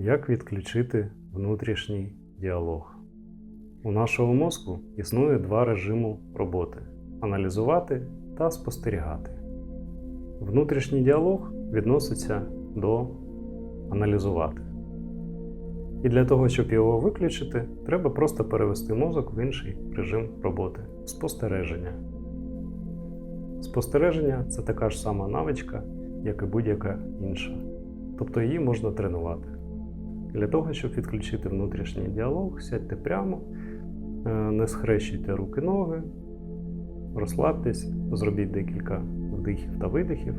Як відключити внутрішній діалог? У нашого мозку існує два режими роботи аналізувати та спостерігати. Внутрішній діалог відноситься до аналізувати. І для того, щоб його виключити, треба просто перевести мозок в інший режим роботи спостереження. Спостереження це така ж сама навичка, як і будь-яка інша. Тобто її можна тренувати. Для того, щоб відключити внутрішній діалог, сядьте прямо, е, не схрещуйте руки-ноги, розслабтесь, зробіть декілька вдихів та видихів.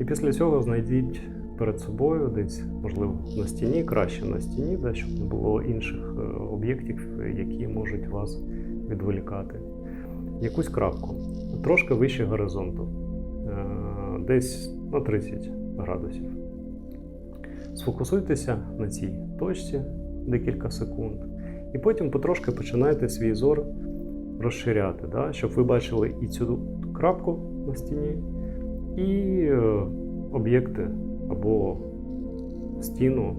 І після цього знайдіть перед собою десь, можливо, на стіні, краще на стіні, да, щоб не було інших е, об'єктів, які можуть вас відволікати. Якусь крапку, трошки вище горизонту, е, десь на 30 градусів. Сфокусуйтеся на цій точці декілька секунд, і потім потрошки починайте свій зор розширяти, да, щоб ви бачили і цю крапку на стіні, і е, об'єкти або стіну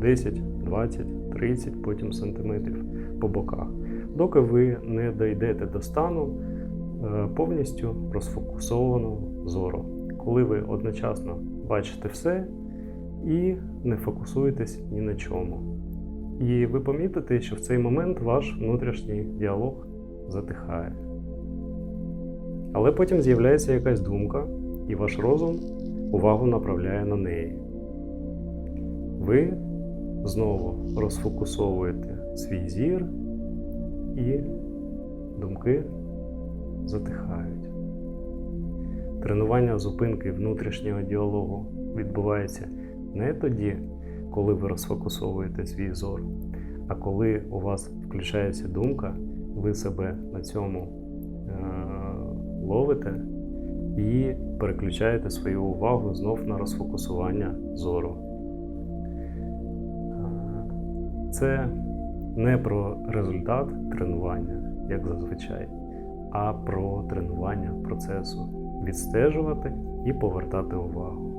10, 20, 30 потім сантиметрів по боках, доки ви не дійдете до стану е, повністю розфокусованого зору, коли ви одночасно бачите все і не фокусуєтесь ні на чому. І ви помітите, що в цей момент ваш внутрішній діалог затихає. Але потім з'являється якась думка, і ваш розум увагу направляє на неї. Ви знову розфокусовуєте свій зір, і думки затихають. Тренування зупинки внутрішнього діалогу відбувається не тоді, коли ви розфокусовуєте свій зор, а коли у вас включається думка, ви себе на цьому е- ловите і переключаєте свою увагу знов на розфокусування зору. Це не про результат тренування, як зазвичай, а про тренування процесу відстежувати і повертати увагу.